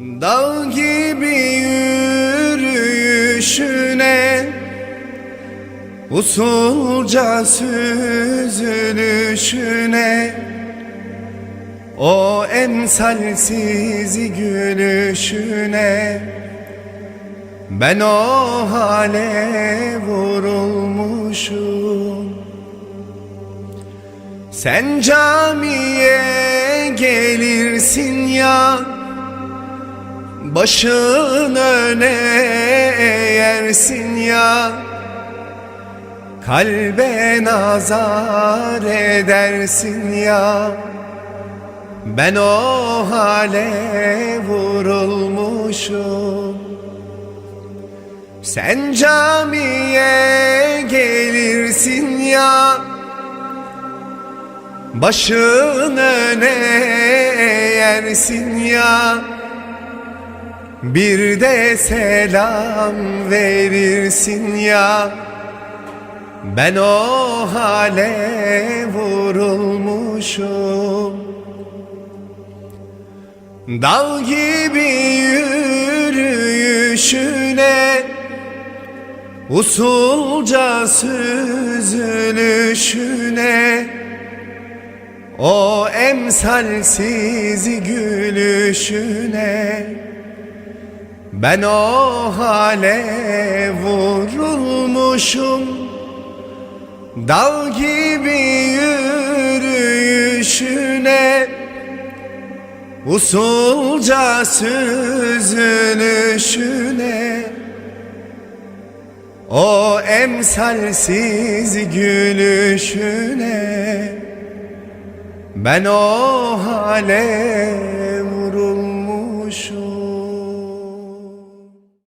Dağ gibi yürüyüşüne Usulca süzülüşüne O emsalsiz gülüşüne Ben o hale vurulmuşum Sen camiye gelirsin ya Başın öne eğersin ya. Kalbe nazar edersin ya. Ben o hale vurulmuşum. Sen camiye gelirsin ya. Başın öne eğersin ya bir de selam verirsin ya. Ben o hale vurulmuşum. Dağ gibi yürüyüşüne Usulca süzülüşüne O emsalsiz gülüşüne ben o hale vurulmuşum. Dal gibi yürüyüşüne Usulca süzülüşüne. O emsalsiz gülüşüne. Ben o hale